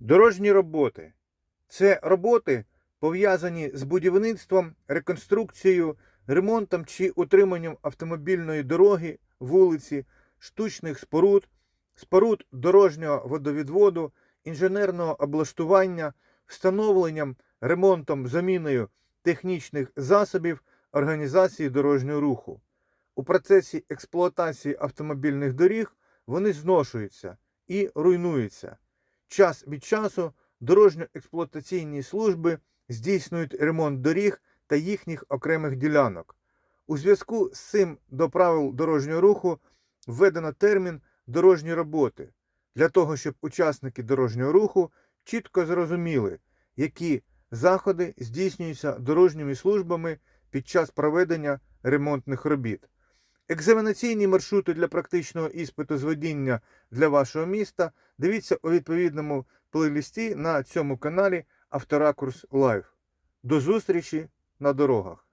Дорожні роботи це роботи, пов'язані з будівництвом, реконструкцією, ремонтом чи утриманням автомобільної дороги, вулиці, штучних споруд, споруд дорожнього водовідводу, інженерного облаштування, встановленням, ремонтом, заміною технічних засобів організації дорожнього руху. У процесі експлуатації автомобільних доріг вони зношуються і руйнуються. Час від часу дорожньо-експлуатаційні служби здійснюють ремонт доріг та їхніх окремих ділянок. У зв'язку з цим до правил дорожнього руху введено термін дорожні роботи для того, щоб учасники дорожнього руху чітко зрозуміли, які заходи здійснюються дорожніми службами під час проведення ремонтних робіт. Екзаменаційні маршрути для практичного іспиту з водіння для вашого міста дивіться у відповідному плейлисті на цьому каналі Авторакурс Лайв. До зустрічі на дорогах!